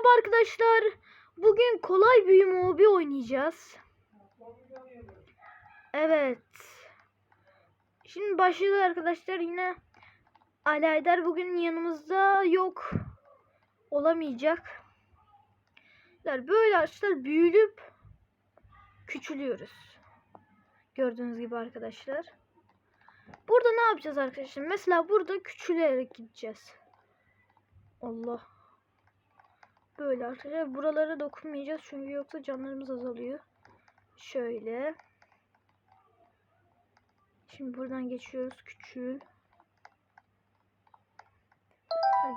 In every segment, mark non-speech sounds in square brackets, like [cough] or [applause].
Merhaba arkadaşlar. Bugün kolay büyüme hobi oynayacağız. Evet. Şimdi başlıyoruz arkadaşlar yine. Ali Aydar bugün yanımızda yok. Olamayacak. Böyle arkadaşlar büyülüp küçülüyoruz. Gördüğünüz gibi arkadaşlar. Burada ne yapacağız arkadaşlar? Mesela burada küçülerek gideceğiz. Allah. Böyle arkadaşlar. Buralara dokunmayacağız çünkü yoksa canlarımız azalıyor. Şöyle. Şimdi buradan geçiyoruz. Küçül.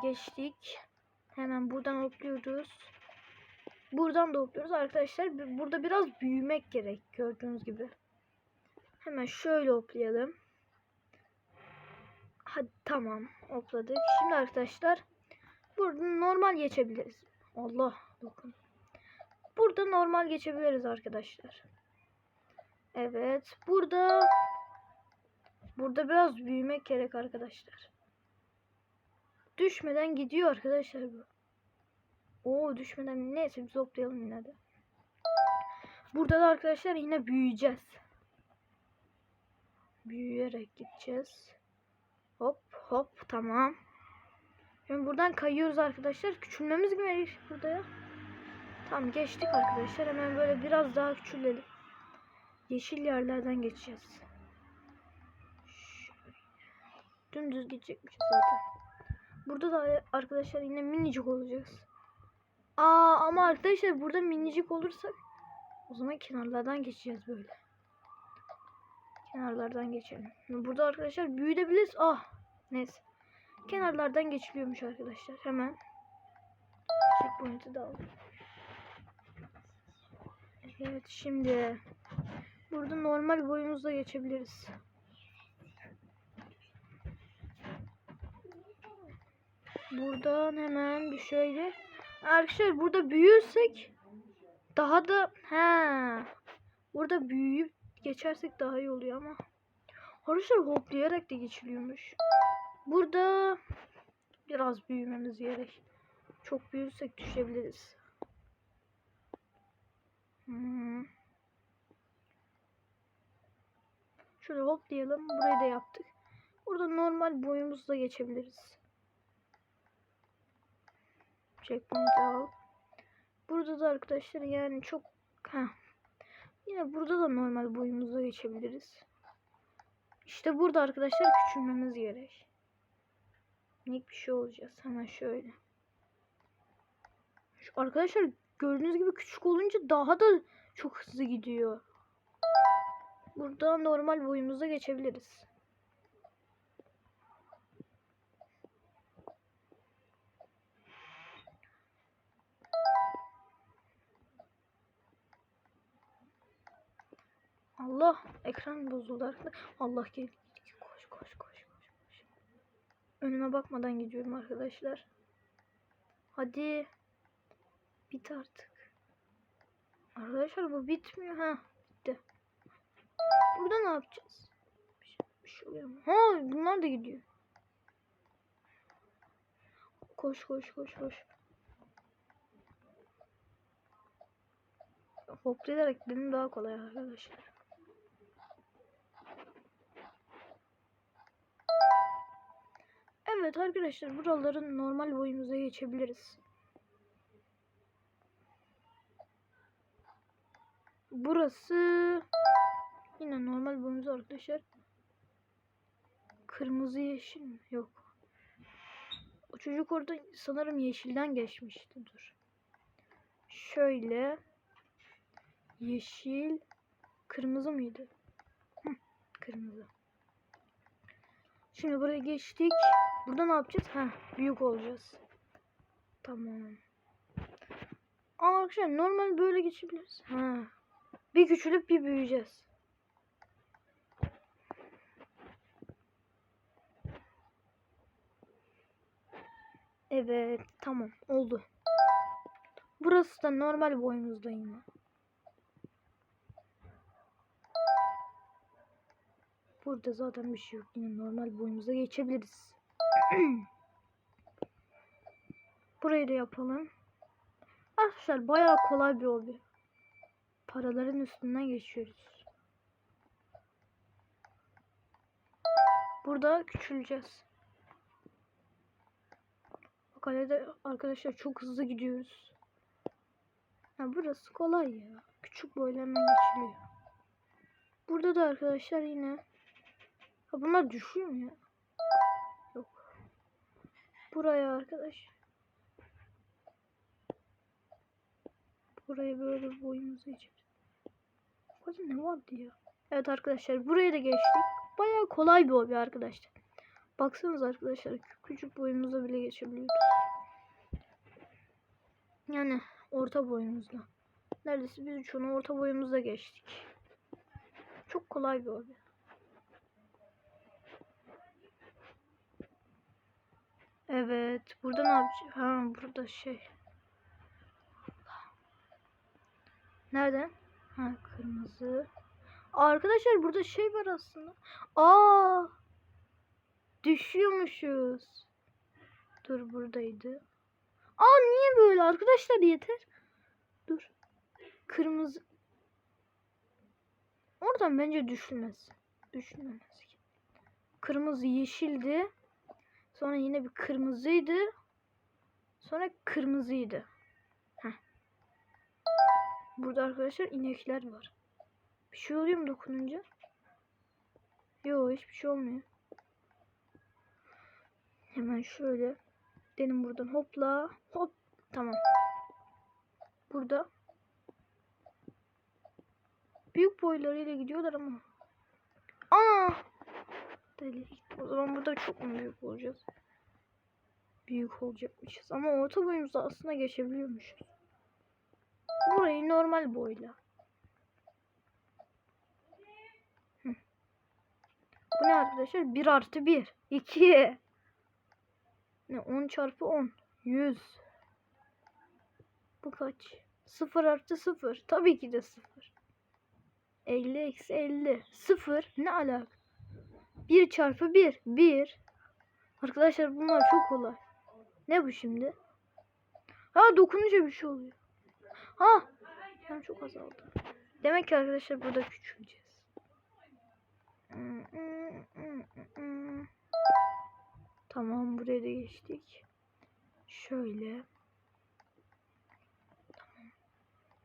Geçtik. Hemen buradan hopluyoruz. Buradan da hopluyoruz arkadaşlar. Burada biraz büyümek gerek gördüğünüz gibi. Hemen şöyle hoplayalım. Hadi tamam hopladık. Şimdi arkadaşlar burada normal geçebiliriz. Allah dokun. Burada normal geçebiliriz arkadaşlar. Evet. Burada burada biraz büyümek gerek arkadaşlar. Düşmeden gidiyor arkadaşlar bu. Oo düşmeden neyse biz hoplayalım yine de. Burada da arkadaşlar yine büyüyeceğiz. Büyüyerek gideceğiz. Hop hop tamam. Şimdi buradan kayıyoruz arkadaşlar. Küçülmemiz gerek burada ya. Tamam geçtik arkadaşlar. Hemen böyle biraz daha küçülelim. Yeşil yerlerden geçeceğiz. Dümdüz gidecekmişiz zaten. Burada da arkadaşlar yine minicik olacağız. Aa ama arkadaşlar burada minicik olursak o zaman kenarlardan geçeceğiz böyle. Kenarlardan geçelim. Burada arkadaşlar büyütebiliriz. Ah neyse. Kenarlardan geçiliyormuş arkadaşlar. Hemen checkpoint'i de aldım. Evet şimdi burada normal boyumuzda geçebiliriz. Buradan hemen bir şöyle. Arkadaşlar burada büyürsek daha da he burada büyüyüp geçersek daha iyi oluyor ama arkadaşlar hoplayarak da geçiliyormuş. Burada biraz büyümemiz gerek. Çok büyürsek düşebiliriz. Hmm. Şöyle hoplayalım. Burayı da yaptık. Burada normal boyumuzla geçebiliriz. Checkpoint al. Burada da arkadaşlar yani çok ha. Yine burada da normal boyumuzla geçebiliriz. İşte burada arkadaşlar küçülmemiz gerek. Minik bir şey olacağız. Hemen şöyle. Şu arkadaşlar gördüğünüz gibi küçük olunca daha da çok hızlı gidiyor. Burada normal boyumuza geçebiliriz. Allah ekran bozuldu arkadaşlar. Allah gel. Koş koş koş koş koş. Önüme bakmadan gidiyorum arkadaşlar. Hadi. Bit artık. Arkadaşlar bu bitmiyor ha. Bitti. Burada ne yapacağız? Bir şey, bir şey oluyor mu? Ha bunlar da gidiyor. Koş koş koş koş. Hoplayarak benim daha kolay arkadaşlar. Evet arkadaşlar buraların normal boyumuza geçebiliriz. Burası yine normal boyumuz arkadaşlar. Kırmızı yeşil mi? Yok. O çocuk orada sanırım yeşilden geçmişti. Dur. Şöyle. Yeşil. Kırmızı mıydı? Hı, kırmızı. Şimdi buraya geçtik. Burada ne yapacağız? Ha, büyük olacağız. Tamam. Ama arkadaşlar normal böyle geçebiliriz. Ha. Bir küçülüp bir büyüyeceğiz. Evet, tamam oldu. Burası da normal boyumuzda yine. Burada zaten bir şey yok. Yine normal boyumuza geçebiliriz. [clears throat] Burayı da yapalım. Arkadaşlar bayağı kolay bir hobi. Paraların üstünden geçiyoruz. Burada küçüleceğiz. Kalede arkadaşlar çok hızlı gidiyoruz. Ha, burası kolay ya. Küçük boyla hemen geçiliyor. Burada da arkadaşlar yine. Ha, bunlar düşüyor mu ya? Yok. Buraya arkadaş. Burayı böyle boyumuzu geçeceğiz. Burada ne vardı ya? Evet arkadaşlar burayı da geçtik. Bayağı kolay bir hobi arkadaşlar. Baksanıza arkadaşlar küçük boyumuza bile geçebiliyoruz. Yani orta boyumuzla. Neredeyse biz çoğunu orta boyumuzda geçtik. Çok kolay bir hobi. Evet. Burada ne yapacağız? Ha burada şey. Nerede? Ha kırmızı. Arkadaşlar burada şey var aslında. Aa! Düşüyormuşuz. Dur buradaydı. Aa niye böyle arkadaşlar yeter. Dur. Kırmızı. Oradan bence düşülmez. Düşülmez. Kırmızı yeşildi. Sonra yine bir kırmızıydı. Sonra kırmızıydı. Heh. Burada arkadaşlar inekler var. Bir şey oluyor mu dokununca? Yok hiçbir şey olmuyor. Hemen şöyle. Dedim buradan hopla. Hop. Tamam. Burada. Büyük boylarıyla gidiyorlar ama. Aa! Deli. O zaman burada çok mu büyük olacağız? Büyük olacakmışız. Ama orta boyumuzda aslında geçebiliyormuşuz. Burayı normal boyla. Bu ne arkadaşlar? 1 artı 1. 2. Ne 10 çarpı 10. 100. Bu kaç? 0 artı 0. Tabii ki de 0. 50 eksi 50. 0. Ne alaka? 1 çarpı 1. 1. Arkadaşlar bunlar çok kolay. Ne bu şimdi? Ha dokununca bir şey oluyor. Ha. Ben çok azaldı. Demek ki arkadaşlar burada küçüleceğiz. Tamam buraya da geçtik. Şöyle.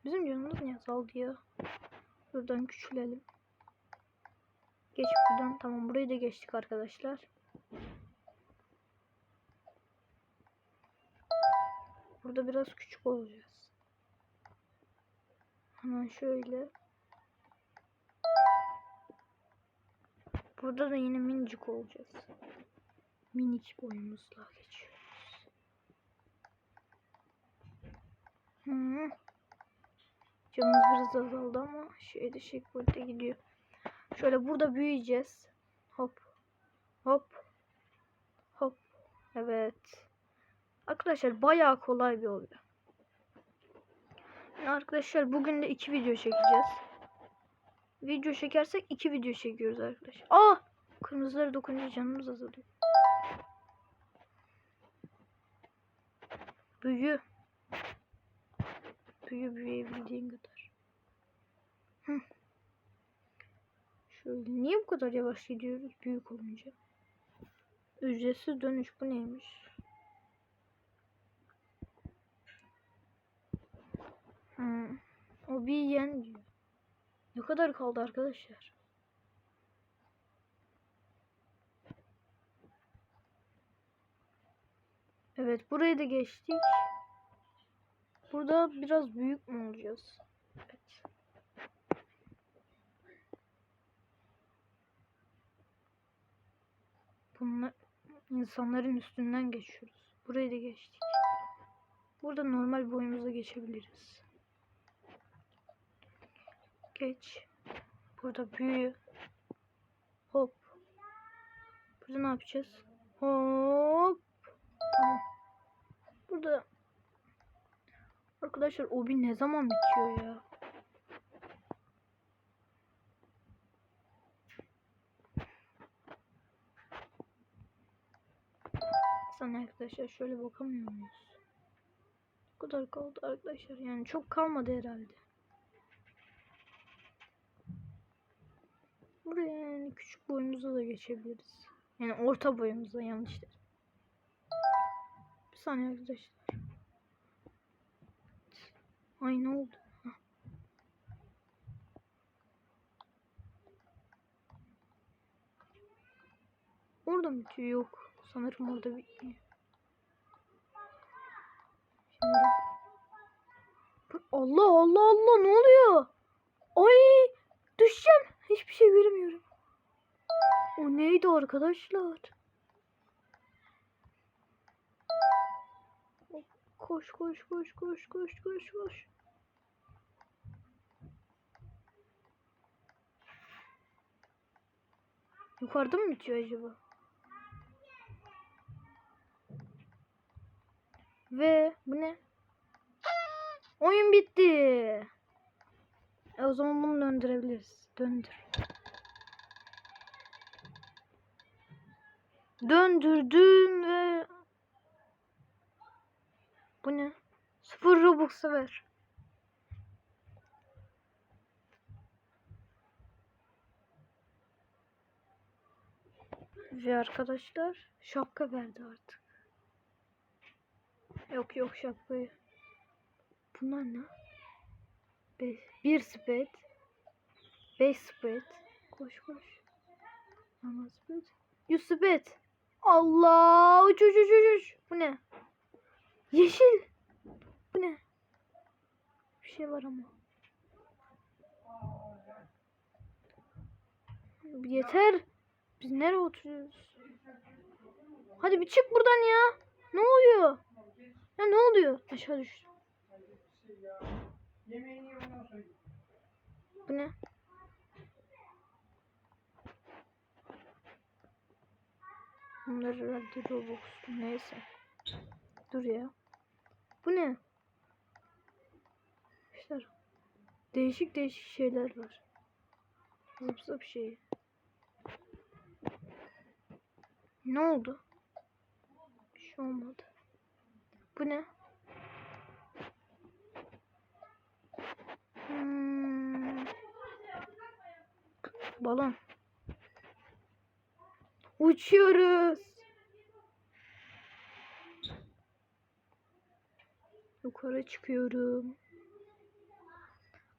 Bizim canımız niye azaldı ya? Buradan küçülelim. Geç buradan. Tamam burayı da geçtik arkadaşlar. Burada biraz küçük olacağız. Hemen şöyle. Burada da yine minicik olacağız. Minik boyumuzla geçiyoruz. Hmm. Canımız biraz azaldı ama şeyde checkpoint'e gidiyor. Şöyle burada büyüyeceğiz. Hop. Hop. Hop. Evet. Arkadaşlar bayağı kolay bir oluyor. Yani arkadaşlar bugün de iki video çekeceğiz. Video çekersek iki video çekiyoruz arkadaşlar. Aa! Kırmızılara dokununca canımız azalıyor. Büyü. Büyü büyüyebildiğin kadar. Hı. Şöyle niye bu kadar yavaş gidiyoruz büyük olunca? Ücretsiz dönüş bu neymiş? Hmm. O bir yen diyor. Ne kadar kaldı arkadaşlar? Evet burayı da geçtik. Burada biraz büyük mü olacağız? Bunlar insanların üstünden geçiyoruz. Burayı da geçtik. Burada normal boyumuza geçebiliriz. Geç. Burada büyü. Hop. Burada ne yapacağız? Hop. Tamam. Burada Arkadaşlar obi ne zaman bitiyor ya? Sana arkadaşlar şöyle bakamıyor muyuz? kadar kaldı arkadaşlar. Yani çok kalmadı herhalde. Buraya yani küçük boyumuza da geçebiliriz. Yani orta boyumuza yanlış. Bir saniye arkadaşlar. Ay ne oldu? Orada mı bitiyor? Yok. Sanırım orada bitmiyor. Şimdi. Allah Allah Allah ne oluyor? Ay düşeceğim. Hiçbir şey göremiyorum. O neydi arkadaşlar? Koş koş koş koş koş koş koş. Yukarıda mı bitiyor acaba? Ve bu ne? Oyun bitti. E o zaman bunu döndürebiliriz. Döndür. Döndürdüm ve bu ne? Sıfır Robux'a ver. Ve arkadaşlar şapka verdi artık. Yok yok şapkayı. Bunlar ne? Be bir spet. Beş spet. Koş koş. Ama spet. Yüz spet. Allah uç uç uç uç. Bu ne? Yeşil. Bu ne? Bir şey var ama. Yeter. Biz nereye oturuyoruz? Hadi bir çık buradan ya. Ne oluyor? Ya ne oluyor? Aşağı düştüm. Bu ne? Bunlar herhalde Robux. Neyse. Dur ya. Bu ne? İşte değişik değişik şeyler var. Zıp zıp şey. Ne oldu? Bir şey olmadı. Bu ne? Hmm. Balon. Uçuyoruz. Yukarı çıkıyorum.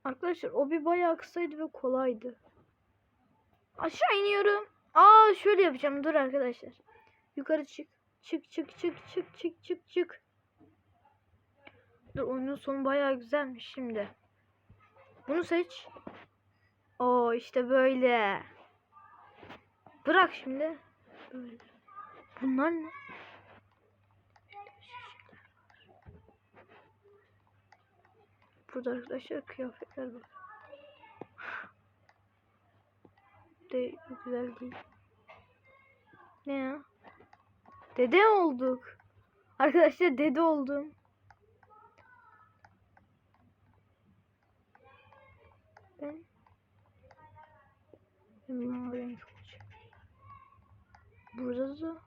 Arkadaşlar o bir bayağı kısaydı ve kolaydı. Aşağı iniyorum. Aa şöyle yapacağım. Dur arkadaşlar. Yukarı çık. Çık çık çık çık çık çık çık. Dur oyunun sonu bayağı güzelmiş şimdi. Bunu seç. Oo işte böyle. Bırak şimdi. Bunlar ne? Burada arkadaşlar kıyafetler var. De güzel değil. Ne ya? Dede olduk. Arkadaşlar dede oldum. Ben ben mavi renk olacak. Burada da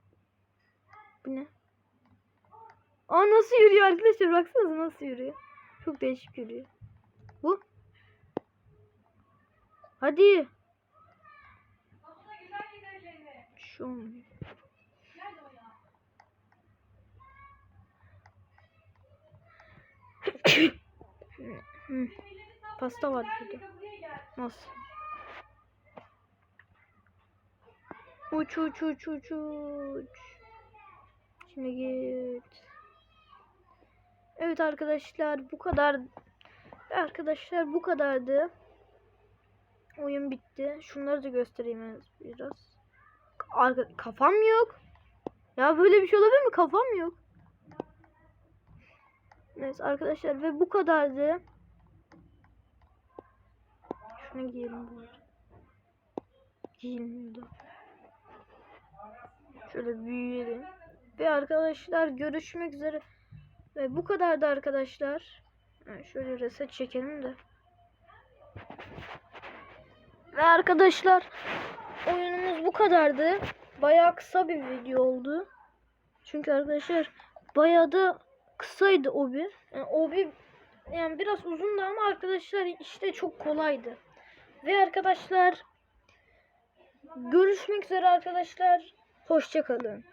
bu ne? Aa nasıl yürüyor arkadaşlar baksanıza nasıl yürüyor. Çok değişik yürüyor. Bu. Hadi. Şu olmuyor. [coughs] Pasta var burada. Nasıl? Uç uç uç uç uç. Şimdi git. Evet arkadaşlar bu kadar. Arkadaşlar bu kadardı. Oyun bitti. Şunları da göstereyim biraz. Arka, kafam yok. Ya böyle bir şey olabilir mi? Kafam yok. Neyse arkadaşlar ve bu kadardı. Şunu giyelim bu arada. Giyilmiyordu. Şöyle büyüyelim. Ve arkadaşlar görüşmek üzere. Ve bu kadardı arkadaşlar. Yani şöyle reset çekelim de. Ve arkadaşlar oyunumuz bu kadardı. Bayağı kısa bir video oldu. Çünkü arkadaşlar bayağı da kısaydı obi. Yani obi yani biraz uzundu ama arkadaşlar işte çok kolaydı. Ve arkadaşlar görüşmek üzere arkadaşlar. Hoşça kalın.